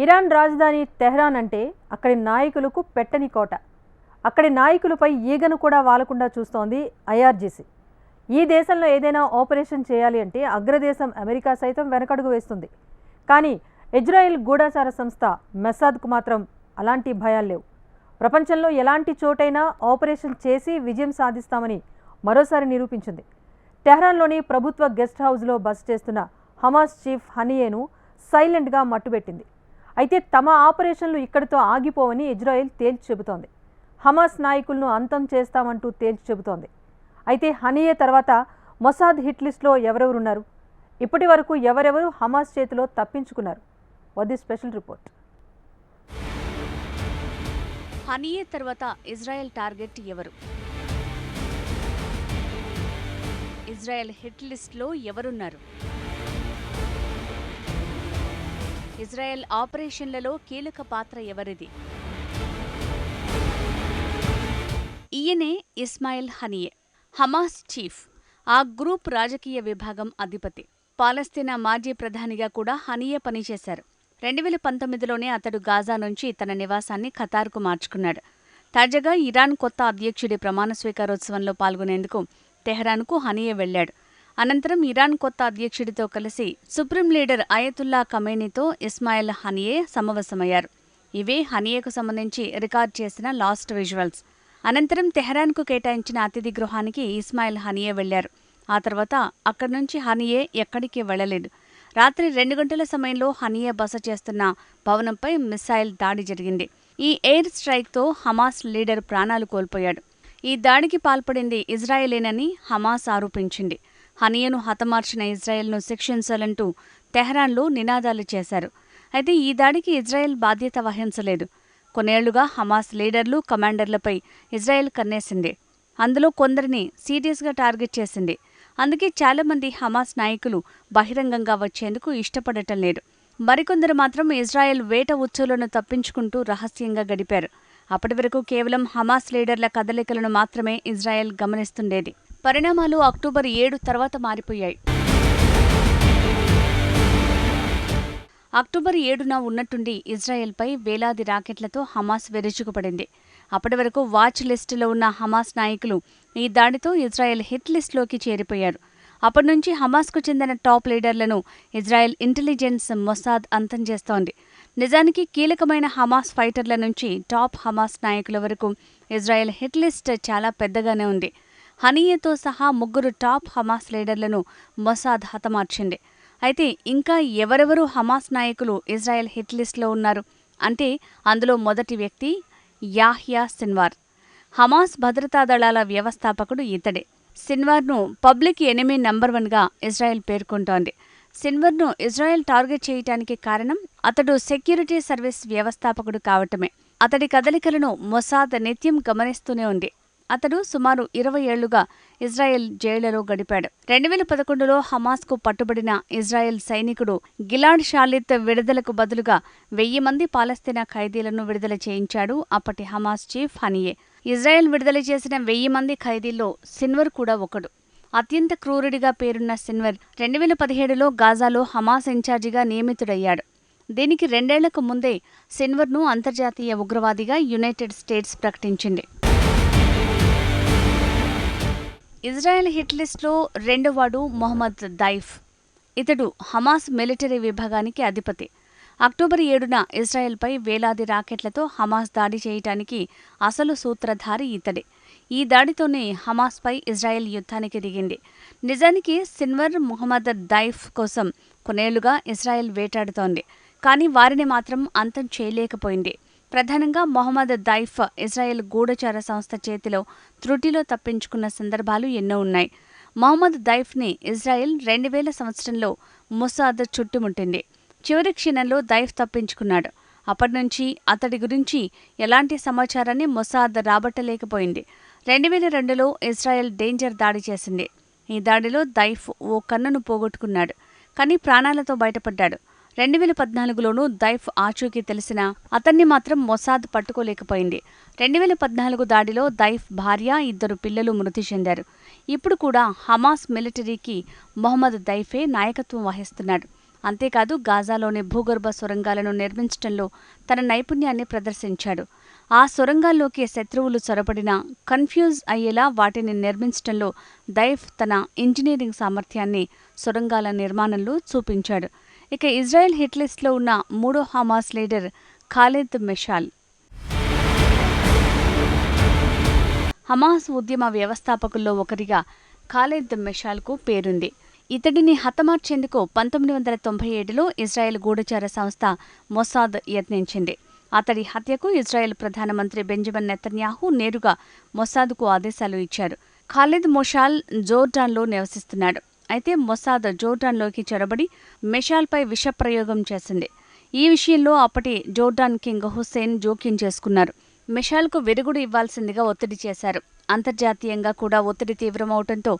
Iran రాజధాని Tehran అంటే అక్కడి నాయకులకు పెట్టని కోట. అక్కడి నాయకులపై ఈగను కూడా వాలకుండా చూస్తోంది ఐఆర్జీసీ ఈ దేశంలో ఏదైనా ఆపరేషన్ చేయాలి అంటే అగ్రదేశం అమెరికా సైతం వెనకడుగు వేస్తుంది. కానీ ఇజ్రాయెల్ గూఢాచార సంస్థ మెసాద్కు మాత్రం అలాంటి భయాలు లేవు. ప్రపంచంలో ఎలాంటి చోటైనా ఆపరేషన్ చేసి విజయం సాధిస్తామని మరోసారి నిరూపించింది. టెహ్రాన్లోని ప్రభుత్వ గెస్ట్ హౌస్లో బస చేస్తున్న హమాస్ చీఫ్ హనియేను సైలెంట్గా మట్టుబెట్టింది. అయితే తమ ఆపరేషన్లు ఇక్కడితో ఆగిపోవని ఇజ్రాయెల్ తేల్చి చెబుతోంది. హమాస్ నాయకులను అంతం చేస్తామంటూ తేల్చి చెబుతోంది. అయితే హనియే తర్వాత మొసాద్ హిట్ లిస్ట్లో ఎవరెవరున్నారు? ఇప్పటి వరకు ఎవరెవరు హమాస్ చేతిలో తప్పించుకున్నారు? వది స్పెషల్ రిపోర్ట్. హనియే తర్వాత ఇజ్రాయెల్ టార్గెట్ ఎవరు? ఇజ్రాయెల్ హిట్ లిస్ట్లో ఎవరున్నారు? ఇజ్రాయెల్ ఆపరేషన్లలో కీలక పాత్ర ఎవరిది? ఈయనే ఇస్మాయిల్ హనియే హమాస్ చీఫ్ ఆ గ్రూప్ రాజకీయ విభాగం అధిపతి. పాలస్తీనా మాజీ ప్రధానిగా కూడా హనియే పనిచేశారు. రెండు వేల పంతొమ్మిదిలోనే అతడు గాజా నుంచి తన నివాసాన్ని ఖతార్కు మార్చుకున్నాడు. తాజాగా ఇరాన్ కొత్త అధ్యక్షుడి ప్రమాణ స్వీకారోత్సవంలో పాల్గొనేందుకు తెహ్రాన్కు హనియే వెళ్ళాడు అనంతరం ఇరాన్ కొత్త అధ్యక్షుడితో కలిసి సుప్రీం లీడర్ అయతుల్లా కమేనీతో ఇస్మాయిల్ హనియే సమవసమయ్యారు ఇవే హనియేకు సంబంధించి రికార్డ్ చేసిన లాస్ట్ విజువల్స్. అనంతరం తెహరాన్కు కేటాయించిన అతిథి గృహానికి ఇస్మాయిల్ హనియే వెళ్ళారు. ఆ తర్వాత అక్కడి నుంచి హనియే ఎక్కడికి వెళ్ళలేదు రాత్రి రెండు గంటల సమయంలో హనియే బస చేస్తున్న భవనంపై మిసైల్ దాడి జరిగింది. ఈ ఎయిర్ స్ట్రైక్తో హమాస్ లీడర్ ప్రాణాలు కోల్పోయాడు. ఈ దాడికి పాల్పడింది ఇజ్రాయెలేనని హమాస్ ఆరోపించింది. హనియను హతమార్చిన ఇజ్రాయెల్ను శిక్షించాలంటూ తెహ్రాన్లో నినాదాలు చేశారు. అయితే ఈ దాడికి ఇజ్రాయెల్ బాధ్యత వహించలేదు. కొన్నేళ్ళుగా హమాస్ లీడర్లు కమాండర్లపై ఇజ్రాయెల్ కన్నేసింది. అందులో కొందరిని సీరియస్గా టార్గెట్ చేసింది. అందుకే చాలామంది హమాస్ నాయకులు బహిరంగంగా వచ్చేందుకు ఇష్టపడటం లేదు. మరికొందరు మాత్రం ఇజ్రాయెల్ వేట ఉచ్చులను తప్పించుకుంటూ రహస్యంగా గడిపారు. అప్పటి వరకు కేవలం హమాస్ లీడర్ల కదలికలను మాత్రమే ఇజ్రాయెల్ గమనిస్తుండేది. పరిణామాలు అక్టోబర్ ఏడు తర్వాత మారిపోయాయి. అక్టోబర్ ఏడున ఉన్నట్టుండి ఇజ్రాయెల్పై వేలాది రాకెట్లతో హమాస్ విరుచుకుపడింది అప్పటి వరకు వాచ్ లిస్టులో ఉన్న హమాస్ నాయకులు ఈ దాడితో ఇజ్రాయెల్ హిట్ లిస్టులోకి చేరిపోయారు. అప్పటి నుంచి హమాస్కు చెందిన టాప్ లీడర్లను ఇజ్రాయెల్ ఇంటెలిజెన్స్ మొసాద్ అంతం చేస్తోంది. నిజానికి కీలకమైన హమాస్ ఫైటర్ల నుంచి టాప్ హమాస్ నాయకుల వరకు ఇజ్రాయెల్ హిట్ లిస్ట్ చాలా పెద్దగానే ఉంది. హనీయతో సహా ముగ్గురు టాప్ హమాస్ లీడర్లను మొసాద్ హతమార్చింది. అయితే ఇంకా ఎవరెవరు హమాస్ నాయకులు ఇజ్రాయెల్ హిట్ లిస్ట్లో ఉన్నారు అంటే అందులో మొదటి వ్యక్తి యాహ్యా సిన్వార్. హమాస్ భద్రతా దళాల వ్యవస్థాపకుడు ఇతడే. సిన్వార్ను పబ్లిక్ ఎనిమీ నంబర్ వన్గా ఇజ్రాయెల్ పేర్కొంటోంది. సిన్వర్ను ఇజ్రాయెల్ టార్గెట్ చేయటానికి కారణం అతడు సెక్యూరిటీ సర్వీస్ వ్యవస్థాపకుడు కావటమే. అతడి కదలికలను మొసాద్ నిత్యం గమనిస్తూనే ఉంది. అతడు సుమారు ఇరవై ఏళ్ళుగా ఇజ్రాయెల్ జైళ్ళలో గడిపాడు. రెండు వేల పదకొండులో హమాస్కు పట్టుబడిన ఇజ్రాయెల్ సైనికుడు గిలాడ్ షాలిత్ విడుదలకు బదులుగా వెయ్యి మంది పాలస్తీనా ఖైదీలను విడుదల చేయించాడు అప్పటి హమాస్ చీఫ్ హనియే. ఇజ్రాయెల్ విడుదల చేసిన వెయ్యి మంది ఖైదీల్లో సిన్వర్ కూడా ఒకడు. అత్యంత క్రూరుడిగా పేరున్న సిన్వర్ రెండు వేల పదిహేడులో గాజాలో హమాస్ ఇన్ఛార్జిగా నియమితుడయ్యాడు. దీనికి రెండేళ్ళకు ముందే సిన్వర్ను అంతర్జాతీయ ఉగ్రవాదిగా యునైటెడ్ స్టేట్స్ ప్రకటించింది. ఇజ్రాయెల్ హిట్ లిస్ట్లో రెండోవాడు మొహమ్మద్ దైఫ్ ఇతడు హమాస్ మిలిటరీ విభాగానికి అధిపతి. అక్టోబర్ ఏడున ఇజ్రాయెల్పై వేలాది రాకెట్లతో హమాస్ దాడి చేయటానికి అసలు సూత్రధారి ఇతడే. ఈ దాడితోనే హమాస్పై ఇజ్రాయెల్ యుద్ధానికి దిగింది. నిజానికి సిన్వర్ ముహమ్మద్ దైఫ్ కోసం కొన్నేళ్ళుగా ఇజ్రాయెల్ వేటాడుతోంది. కానీ వారిని మాత్రం అంతం చేయలేకపోయింది. ప్రధానంగా మొహమ్మద్ దైఫ్ ఇజ్రాయెల్ గూఢచార సంస్థ చేతిలో త్రుటిలో తప్పించుకున్న సందర్భాలు ఎన్నో ఉన్నాయి. మొహమ్మద్ దైఫ్ని ఇజ్రాయెల్ రెండు వేల సంవత్సరంలో ముసాద్ చుట్టుముట్టింది. చివరి క్షణంలో దైఫ్ తప్పించుకున్నాడు. అప్పటి నుంచి అతడి గురించి ఎలాంటి సమాచారాన్ని మొసాద్ రాబట్టలేకపోయింది. రెండు వేల రెండులో ఇజ్రాయెల్ డేంజర్ దాడి చేసింది. ఈ దాడిలో దైఫ్ ఓ కన్నును పోగొట్టుకున్నాడు. కానీ ప్రాణాలతో బయటపడ్డాడు. రెండు వేల పద్నాలుగులోనూ దైఫ్ ఆచూకీ తెలిసిన అతన్ని మాత్రం మొసాద్ పట్టుకోలేకపోయింది. రెండు వేల పద్నాలుగు దాడిలో దైఫ్ భార్య ఇద్దరు పిల్లలు మృతి చెందారు. ఇప్పుడు కూడా హమాస్ మిలిటరీకి మొహమ్మద్ దైఫే నాయకత్వం వహిస్తున్నాడు. అంతేకాదు గాజాలోని భూగర్భ సొరంగాలను నిర్మించడంలో తన నైపుణ్యాన్ని ప్రదర్శించాడు. ఆ సొరంగాల్లోకి శత్రువులు చొరబడినా కన్ఫ్యూజ్ అయ్యేలా వాటిని నిర్మించడంలో దైఫ్ తన ఇంజనీరింగ్ సామర్థ్యాన్ని సొరంగాల నిర్మాణంలో చూపించాడు. ఇక ఇజ్రాయెల్ హిట్ లిస్ట్లో ఉన్న మూడో Hamas leader Khaled Mashal. Hamas ఉద్యమ వ్యవస్థాపకుల్లో ఒకరిగా ఖాలిద్ మెషాల్కు పేరుంది. ఇతడిని హతమార్చేందుకు పంతొమ్మిది వందల తొంభై ఏడులో ఇజ్రాయెల్ గూఢచార సంస్థ మొసాద్ యత్నించింది. అతడి హత్యకు ఇజ్రాయెల్ ప్రధానమంత్రి బెంజమిన్ నెతన్యాహు నేరుగా మొసాద్కు ఆదేశాలు ఇచ్చారు. ఖాలిద్ మొషాల్ జోర్డాన్లో నివసిస్తున్నాడు. అయితే మొసాద్ జోర్డాన్లోకి చొరబడి మెషాల్పై విషప్రయోగం చేసింది. ఈ విషయంలో అప్పటి జోర్డాన్ కింగ్ హుస్సేన్ జోక్యం చేసుకున్నారు. మిషాల్కు విరుగుడు ఇవ్వాల్సిందిగా ఒత్తిడి చేశారు. అంతర్జాతీయంగా కూడా ఒత్తిడి తీవ్రమవటంతో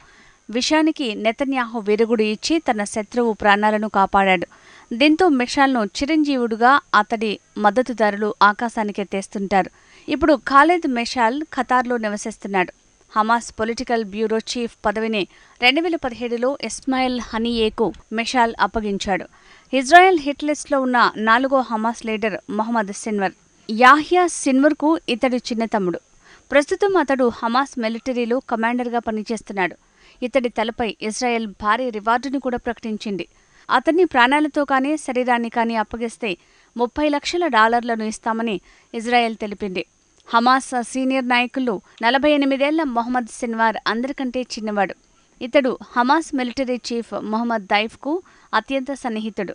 విషయానికి నెతన్యాహు విరుగుడు ఇచ్చి తన శత్రువు ప్రాణాలను కాపాడాడు. దీంతో మిషాల్ను చిరంజీవుడుగా అతడి మద్దతుదారులు ఆకాశానికెత్తేస్తుంటారు. ఇప్పుడు ఖాలిద్ మెషాల్ ఖతార్లో నివసిస్తున్నాడు. హమాస్ పొలిటికల్ బ్యూరో చీఫ్ పదవిని రెండు వేల పదిహేడులో ఇస్మాయిల్ హనీయేకు మెషాల్ అప్పగించాడు. ఇజ్రాయెల్ హిట్ లిస్ట్లో ఉన్న నాలుగో Hamas leader Mohammed Sinwar Yahya సిన్వర్కు ఇతడు చిన్న తమ్ముడు. ప్రస్తుతం అతడు హమాస్ మిలిటరీలో కమాండర్గా పనిచేస్తున్నాడు. ఇతడి తలపై ఇజ్రాయెల్ భారీ రివార్డును కూడా ప్రకటించింది. అతన్ని ప్రాణాలతో కానీ శరీరాన్ని కానీ అప్పగిస్తే ముప్పై లక్షల డాలర్లను ఇస్తామని ఇజ్రాయెల్ తెలిపింది. హమాస్ సీనియర్ నాయకులు నలభై ఎనిమిదేళ్ళ మొహమ్మద్ సిన్వార్ అందరికంటే చిన్నవాడు. ఇతడు హమాస్ మిలిటరీ చీఫ్ మొహమ్మద్ దైఫ్కు అత్యంత సన్నిహితుడు.